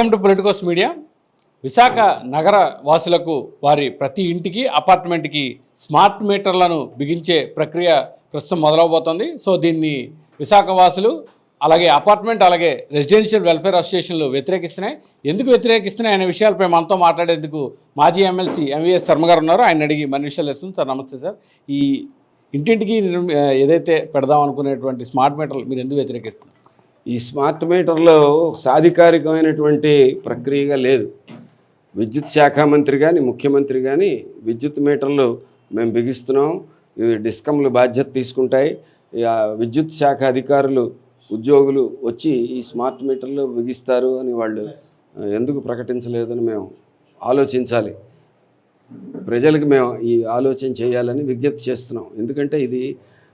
Welcome to Politicos Media Visakha నగర వాసులకు వారి ప్రతి ఇంటికి అపార్ట్మెంట్కి స్మార్ట్ మీటర్లను బిగించే ప్రక్రియ ప్రస్తుతం మొదలవబోతోంది. సో దీన్ని విశాఖ వాసులు అలాగే అపార్ట్మెంట్ అలాగే రెసిడెన్షియల్ వెల్ఫేర్ అసోసియేషన్లు వ్యతిరేకిస్తున్నాయి. ఎందుకు వ్యతిరేకిస్తున్నాయి అనే విషయాలపై మనతో మాట్లాడేందుకు మాజీ ఎమ్మెల్సీ ఎంవీఎస్ శర్మ గారు ఉన్నారు. ఆయన అడిగి మన విషయాలు వేస్తుంది సార్ నమస్తే సార్. ఈ ఇంటింటికి ఏదైతే పెడదాం అనుకునేటువంటి స్మార్ట్ మీటర్లు మీరు ఎందుకు వ్యతిరేకిస్తున్నారు? ఈ స్మార్ట్ మీటర్లో సాధికారికమైనటువంటి ప్రక్రియగా లేదు. విద్యుత్ శాఖ మంత్రి కానీ ముఖ్యమంత్రి కానీ విద్యుత్ మీటర్లు మేము బిగిస్తున్నాం. ఇవి డిస్కమ్లు బాధ్యత తీసుకుంటాయి. ఆ విద్యుత్ శాఖ అధికారులు ఉద్యోగులు వచ్చి ఈ స్మార్ట్ మీటర్లు బిగిస్తారు అని వాళ్ళు ఎందుకు ప్రకటించలేదని మేము ఆలోచించాలి. ప్రజలకు మేము ఈ ఆలోచన చేయాలని విజ్ఞప్తి చేస్తున్నాం. ఎందుకంటే ఇది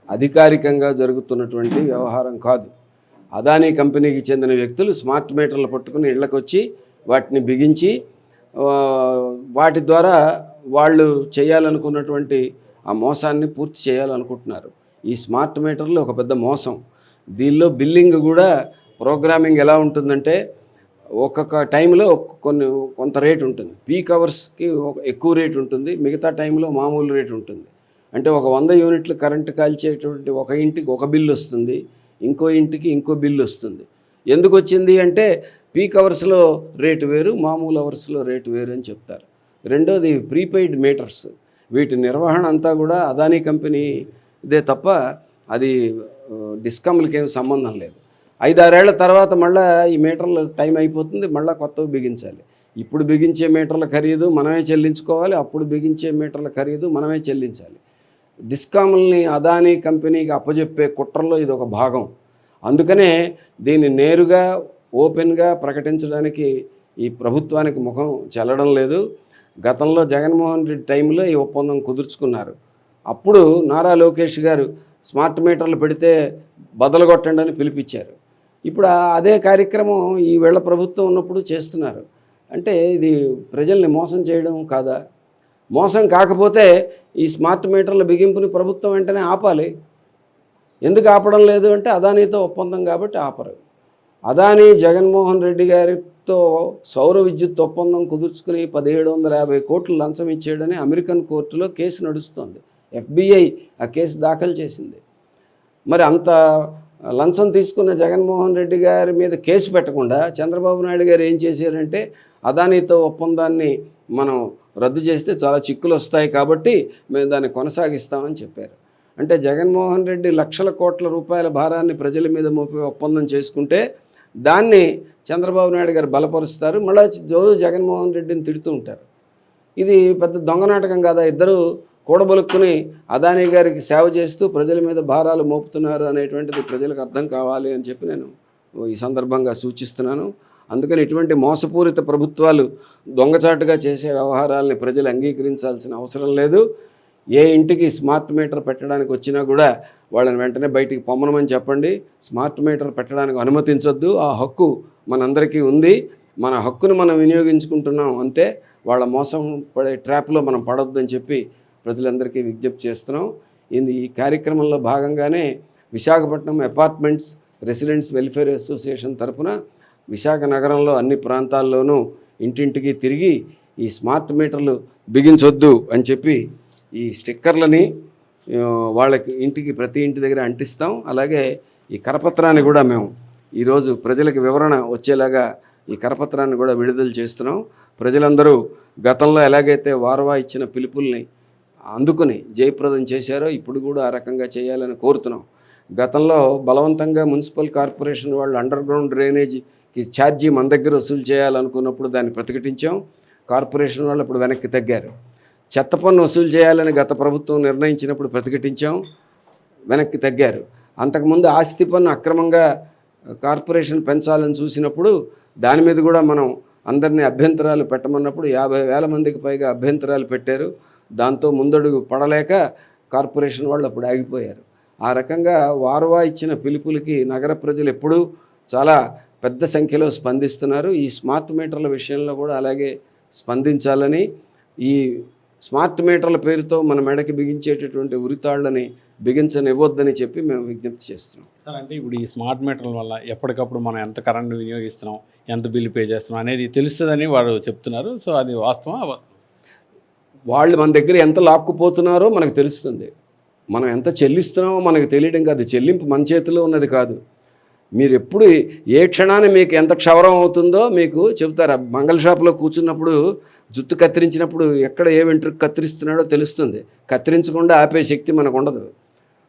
అధికారికంగా జరుగుతున్నటువంటి వ్యవహారం కాదు. అదానీ కంపెనీకి చెందిన వ్యక్తులు స్మార్ట్ మీటర్లు పట్టుకుని ఇళ్ళకొచ్చి వాటిని బిగించి వాటి ద్వారా వాళ్ళు చేయాలనుకున్నటువంటి ఆ మోసాన్ని పూర్తి చేయాలనుకుంటున్నారు. ఈ స్మార్ట్ మీటర్లు ఒక పెద్ద మోసం. దీనిలో బిల్లింగ్ కూడా ప్రోగ్రామింగ్ ఎలా ఉంటుందంటే ఒక్కొక్క టైంలో కొన్ని కొంత రేట్ ఉంటుంది. పీక్ అవర్స్కి ఒక ఎక్కువ రేట్ ఉంటుంది. మిగతా టైంలో మామూలు రేట్ ఉంటుంది. అంటే ఒక వంద యూనిట్లు కరెంటు కాల్చేటువంటి ఒక ఇంటికి ఒక బిల్లు వస్తుంది. ఇంకో ఇంటికి ఇంకో బిల్లు వస్తుంది. ఎందుకు వచ్చింది అంటే పీక్ అవర్స్లో రేటు వేరు మామూలు అవర్స్లో రేటు వేరు అని చెప్తారు. రెండోది ప్రీపెయిడ్ మీటర్స్. వీటి నిర్వహణ అంతా కూడా అదానీ కంపెనీ ఇదే తప్ప అది డిస్కమ్లకి ఏమి సంబంధం లేదు. ఐదారేళ్ళ తర్వాత మళ్ళీ ఈ మీటర్లు టైం అయిపోతుంది మళ్ళీ కొత్తవి బిగించాలి. ఇప్పుడు బిగించే మీటర్ల ఖరీదు మనమే చెల్లించుకోవాలి అప్పుడు బిగించే మీటర్ల ఖరీదు మనమే చెల్లించాలి. డిస్కాముల్ని అదానీ కంపెనీకి అప్పజెప్పే కుట్రలో ఇది ఒక భాగం. అందుకనే దీన్ని నేరుగా ఓపెన్గా ప్రకటించడానికి ఈ ప్రభుత్వానికి ముఖం చెల్లడం లేదు. గతంలో జగన్మోహన్ రెడ్డి టైంలో ఈ ఒప్పందం కుదుర్చుకున్నారు. అప్పుడు నారా లోకేష్ గారు స్మార్ట్ మీటర్లు పెడితే బదలగొట్టండి అని పిలిపించారు. ఇప్పుడు అదే కార్యక్రమం ఈ వేళ ప్రభుత్వం ఉన్నప్పుడు చేస్తున్నారు. అంటే ఇది ప్రజల్ని మోసం చేయడం కాదా? మోసం కాకపోతే ఈ స్మార్ట్ మీటర్ల బిగింపుని ప్రభుత్వం వెంటనే ఆపాలి. ఎందుకు ఆపడం లేదు అంటే అదానీతో ఒప్పందం కాబట్టి ఆపరు. అదానీ జగన్మోహన్ రెడ్డి గారితో సౌర విద్యుత్ ఒప్పందం కుదుర్చుకుని పదిహేడు వందల యాభై కోట్లు లంచం ఇచ్చాడని అమెరికన్ కోర్టులో కేసు నడుస్తోంది. ఎఫ్బిఐ ఆ కేసు దాఖలు చేసింది. మరి అంత లంచం తీసుకున్న జగన్మోహన్ రెడ్డి గారి మీద కేసు పెట్టకుండా చంద్రబాబు నాయుడు గారు ఏం చేశారంటే అదానీతో ఒప్పందాన్ని మనం రద్దు చేస్తే చాలా చిక్కులు వస్తాయి కాబట్టి మేము దాన్ని కొనసాగిస్తామని చెప్పారు. అంటే జగన్మోహన్ రెడ్డి లక్షల కోట్ల రూపాయల భారాన్ని ప్రజల మీద మోపే ఒప్పందం చేసుకుంటే దాన్ని చంద్రబాబు నాయుడు గారు బలపరుస్తారు. మళ్ళీ రోజు జగన్మోహన్ రెడ్డిని తిడుతూ ఉంటారు. ఇది పెద్ద దొంగ నాటకం కాదా? ఇద్దరు కూడబలుక్కుని అదానీ గారికి సేవ చేస్తూ ప్రజల మీద భారాలు మోపుతున్నారు అనేటువంటిది ప్రజలకు అర్థం కావాలి అని చెప్పి నేను ఈ సందర్భంగా సూచిస్తున్నాను. అందుకని ఇటువంటి మోసపూరిత ప్రభుత్వాలు దొంగచాటుగా చేసే వ్యవహారాలని ప్రజలు అంగీకరించాల్సిన అవసరం లేదు. ఏ ఇంటికి స్మార్ట్ మీటర్ పెట్టడానికి వచ్చినా కూడా వాళ్ళని వెంటనే బయటికి పొమ్మనమని చెప్పండి. స్మార్ట్ మీటర్ పెట్టడానికి అనుమతించొద్దు. ఆ హక్కు మనందరికీ ఉంది. మన హక్కును మనం వినియోగించుకుంటున్నాం అంతే. వాళ్ళ మోసం పడే ట్రాప్లో మనం పడొద్దని చెప్పి ప్రజలందరికీ విజ్ఞప్తి చేస్తున్నాం. ఇది ఈ కార్యక్రమంలో భాగంగానే Visakhapatnam apartments residents welfare association తరపున విశాఖ నగరంలో అన్ని ప్రాంతాల్లోనూ ఇంటింటికి తిరిగి ఈ స్మార్ట్ మీటర్లు బిగించొద్దు అని చెప్పి ఈ స్టిక్కర్లని వాళ్ళకి ఇంటికి ప్రతి ఇంటి దగ్గర అంటిస్తాం. అలాగే ఈ కరపత్రాన్ని కూడా మేము ఈరోజు ప్రజలకు వివరణ వచ్చేలాగా ఈ కరపత్రాన్ని కూడా విడుదల చేస్తున్నాం. ప్రజలందరూ గతంలో ఎలాగైతే వారవా ఇచ్చిన పిలుపుల్ని అందుకుని జయప్రదం చేశారో ఇప్పుడు కూడా ఆ రకంగా చేయాలని కోరుతున్నాం. గతంలో బలవంతంగా మున్సిపల్ కార్పొరేషన్ వాళ్ళు అండర్ గ్రౌండ్ ఈ ఛార్జీ మన దగ్గర వసూలు చేయాలనుకున్నప్పుడు దాన్ని ప్రతిఘటించాం. కార్పొరేషన్ వాళ్ళు ఇప్పుడు వెనక్కి తగ్గారు. చెత్త పన్ను వసూలు చేయాలని గత ప్రభుత్వం నిర్ణయించినప్పుడు ప్రతిఘటించాం. వెనక్కి తగ్గారు. అంతకుముందు ఆస్తి పన్ను అక్రమంగా కార్పొరేషన్ పెంచాలని చూసినప్పుడు దాని మీద కూడా మనం అందరినీ అభ్యంతరాలు పెట్టమన్నప్పుడు యాభై వేల మందికి పైగా అభ్యంతరాలు పెట్టారు. దాంతో ముందడుగు పడలేక కార్పొరేషన్ వాళ్ళు అప్పుడు ఆగిపోయారు. ఆ రకంగా వారువా ఇచ్చిన పిలుపులకి నగర ప్రజలు ఎప్పుడూ చాలా పెద్ద సంఖ్యలో స్పందిస్తున్నారు. ఈ స్మార్ట్ మీటర్ల విషయంలో కూడా అలాగే స్పందించాలని ఈ స్మార్ట్ మీటర్ల పేరుతో మన మెడకి బిగించేటటువంటి ఉరితాళ్ళని బిగించనివ్వద్దని చెప్పి మేము విజ్ఞప్తి చేస్తున్నాం. సార్ అంటే ఇప్పుడు ఈ స్మార్ట్ మీటర్ల వల్ల ఎప్పటికప్పుడు మనం ఎంత కరెంట్ వినియోగిస్తున్నాం ఎంత బిల్లు పే చేస్తున్నాం అనేది తెలుస్తుందని వారు చెప్తున్నారు. సో అది వాస్తవం వాళ్ళు మన దగ్గర ఎంత లాక్కుపోతున్నారో మనకు తెలుస్తుంది. మనం ఎంత చెల్లిస్తున్నామో మనకు తెలియడం కాదు. చెల్లింపు మన చేతిలో ఉన్నది కాదు. మీరు ఎప్పుడు ఏ క్షణాన్ని మీకు ఎంత క్షవరం అవుతుందో మీకు చెబుతారు. మంగళ షాపులో కూర్చున్నప్పుడు జుట్టు కత్తిరించినప్పుడు ఎక్కడ ఏ వెంట్రుకు కత్తిరిస్తున్నాడో తెలుస్తుంది. కత్తిరించకుండా ఆపే శక్తి మనకు ఉండదు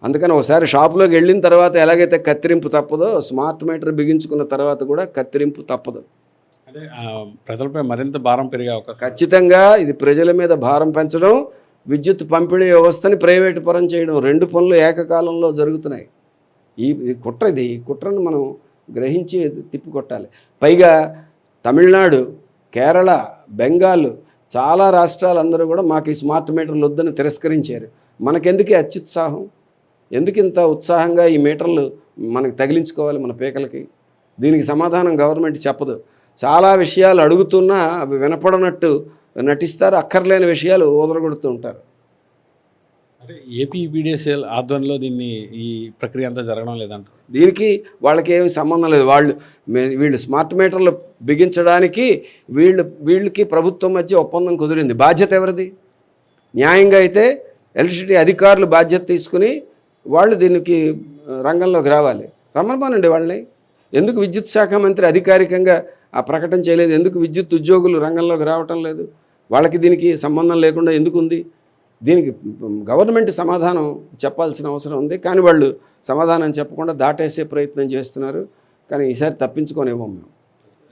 అందుకని ఒకసారి షాపులోకి వెళ్ళిన తర్వాత ఎలాగైతే కత్తిరింపు తప్పదో స్మార్ట్ మీటర్ బిగించుకున్న తర్వాత కూడా కత్తిరింపు తప్పదు. ప్రజలపై మరింత భారం పెరిగే అవకాశం. ఖచ్చితంగా ఇది ప్రజల మీద భారం పెంచడం విద్యుత్ పంపిణీ వ్యవస్థని ప్రైవేటు పరం చేయడం రెండు పనులు ఏకకాలంలో జరుగుతున్నాయి. ఈ కుట్ర ఇది. ఈ కుట్రను మనం గ్రహించి తిప్పికొట్టాలి పైగా తమిళనాడు కేరళ బెంగాల్ చాలా రాష్ట్రాలు అందరూ కూడా మాకు ఈ స్మార్ట్ మీటర్లు వద్దని తిరస్కరించారు. మనకెందుకు అత్యుత్సాహం? ఎందుకు ఇంత ఉత్సాహంగా ఈ మీటర్లు మనకు తగిలించుకోవాలి మన పీకలకి? దీనికి సమాధానం గవర్నమెంట్ చెప్పదు. చాలా విషయాలు అడుగుతున్నా అవి వినపడనట్టు నటిస్తారు. అక్కర్లేని విషయాలు ఓదరగొడుతూ ఉంటారు. అంటే ఏపీ బీడీఎస్ఎల్ ఆధ్వర్యంలో దీన్ని ఈ ప్రక్రియ అంతా జరగడం లేదంట దీనికి వాళ్ళకి ఏమి సంబంధం లేదు. వాళ్ళు వీళ్ళు స్మార్ట్ మీటర్లు బిగించడానికి వీళ్ళు వీళ్ళకి ప్రభుత్వం మధ్య ఒప్పందం కుదిరింది. బాధ్యత ఎవరిది? న్యాయంగా అయితే ఎలక్ట్రిసిటీ అధికారులు బాధ్యత తీసుకుని వాళ్ళు దీనికి రంగంలోకి రావాలి. రమ్మనమానండి వాళ్ళని. ఎందుకు విద్యుత్ శాఖ మంత్రి అధికారికంగా ఆ ప్రకటన చేయలేదు? ఎందుకు విద్యుత్ ఉద్యోగులు రంగంలోకి రావటం లేదు? వాళ్ళకి దీనికి సంబంధం లేకుండా ఎందుకు ఉంది? దీనికి గవర్నమెంట్ సమాధానం చెప్పాల్సిన అవసరం ఉంది. కానీ వాళ్ళు సమాధానం చెప్పకుండా దాటేసే ప్రయత్నం చేస్తున్నారు. కానీ ఈసారి తప్పించుకోనివ్వం మేము.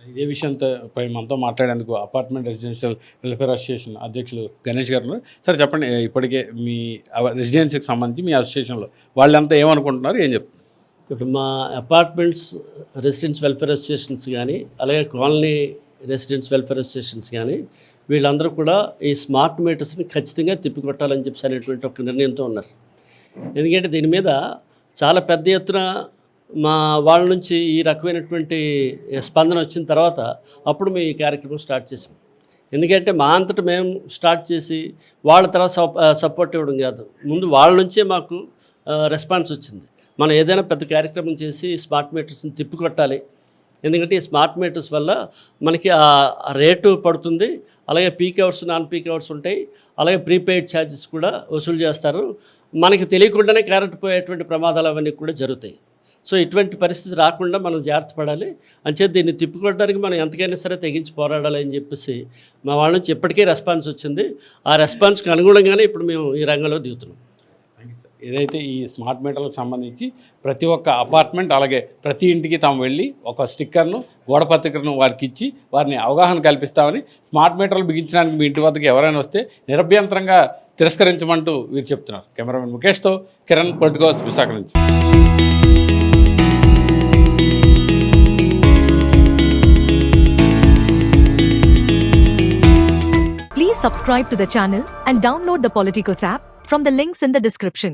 ఇదే విషయంతో పై మనతో మాట్లాడేందుకు అపార్ట్మెంట్ రెసిడెన్షియల్ వెల్ఫేర్ అసోసియేషన్ అధ్యక్షులు గణేష్ గారు. సార్ చెప్పండి ఇప్పటికే మీ రెసిడెన్సీకి సంబంధించి మీ అసోసియేషన్లో వాళ్ళంతా ఏమనుకుంటున్నారు ఏం చెప్తున్నారు ఇప్పుడు మా అపార్ట్మెంట్స్ రెసిడెంట్స్ వెల్ఫేర్ అసోసియేషన్స్ కానీ అలాగే కాలనీ రెసిడెంట్స్ వెల్ఫేర్ అసోసియేషన్స్ కానీ వీళ్ళందరూ కూడా ఈ స్మార్ట్ మీటర్స్ని ఖచ్చితంగా తిప్పికొట్టాలని చెప్పి అనేటువంటి ఒక నిర్ణయంతో ఉన్నారు. ఎందుకంటే దీని మీద చాలా పెద్ద ఎత్తున మా వాళ్ళ నుంచి ఈ రకమైనటువంటి స్పందన వచ్చిన తర్వాత అప్పుడు మేము ఈ కార్యక్రమం స్టార్ట్ చేసాం ఎందుకంటే మా అంతట మేము స్టార్ట్ చేసి వాళ్ళ తర్వాత సప్ సపోర్ట్ ఇవ్వడం కాదు. ముందు వాళ్ళ నుంచే మాకు రెస్పాన్స్ వచ్చింది. మనం ఏదైనా పెద్ద కార్యక్రమం చేసి స్మార్ట్ మీటర్స్ని తిప్పికొట్టాలి ఎందుకంటే ఈ స్మార్ట్ మీటర్స్ వల్ల మనకి ఆ రేటు పడుతుంది అలాగే peak hours non peak hours ఉంటాయి అలాగే ప్రీపెయిడ్ ఛార్జెస్ కూడా వసూలు చేస్తారు. మనకి తెలియకుండానే కరెంట్ పోయేటువంటి ప్రమాదాలు అవన్నీ కూడా జరుగుతాయి. సో ఇటువంటి పరిస్థితి రాకుండా మనం జాగ్రత్త పడాలి. అంచేది దీన్ని తిప్పుకోవడానికి మనం ఎంతకైనా సరే తెగించి పోరాడాలి అని చెప్పేసి మా వాళ్ళ నుంచి ఇప్పటికే రెస్పాన్స్ వచ్చింది. ఆ రెస్పాన్స్కి అనుగుణంగానే ఇప్పుడు మేము ఈ రంగంలో దిగుతున్నాం. ఏదైతే ఈ స్మార్ట్ మీటర్లకు సంబంధించి ప్రతి ఒక్క అపార్ట్మెంట్ అలాగే ప్రతి ఇంటికి తాము వెళ్ళి ఒక స్టిక్కర్ను గోడపత్రికను వారికి ఇచ్చి వారిని అవగాహన కల్పిస్తామని స్మార్ట్ మీటర్లు బిగించడానికి మీ ఇంటి వద్దకు ఎవరైనా వస్తే నిరభ్యంతరంగా తిరస్కరించమంటూ వీరు చెప్తున్నారు కెమెరామెన్ ముఖేష్తో కిరణ్ పొలిటికోస్ విశాఖ నుంచి subscribe to the channel and download the Politicos app from the links in the description.